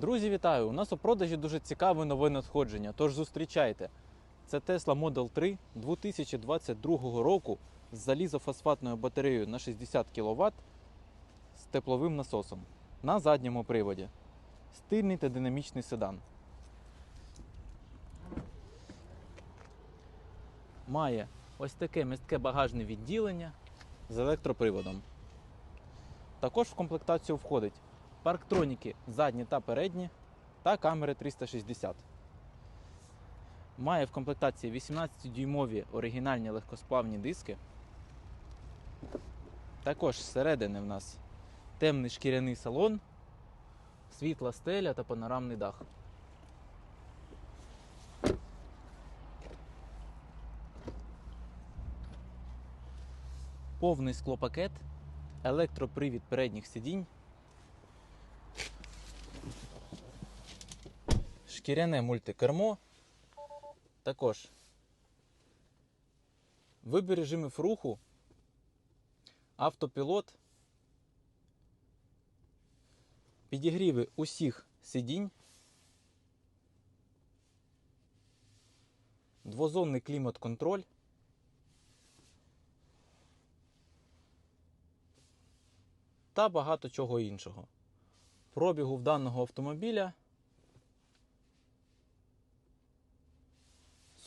Друзі, вітаю! У нас у продажі дуже цікаве нове надходження, тож зустрічайте. Це Tesla Model 3 2022 року з залізофосфатною батареєю на 60 кВт з тепловим насосом на задньому приводі. Стильний та динамічний седан. Має ось таке містке багажне відділення з електроприводом. Також в комплектацію входить парктроніки задні та передні та камери 360. Має в комплектації 18-дюймові оригінальні легкосплавні диски. Також зсередини в нас темний шкіряний салон, світла стеля та панорамний дах. Повний склопакет, електропривід передніх сидінь, шкіряне мультикермо, також вибір режимів руху, автопілот, підігріви усіх сидінь, двозонний клімат-контроль. Та багато чого іншого. Пробігу в даного автомобіля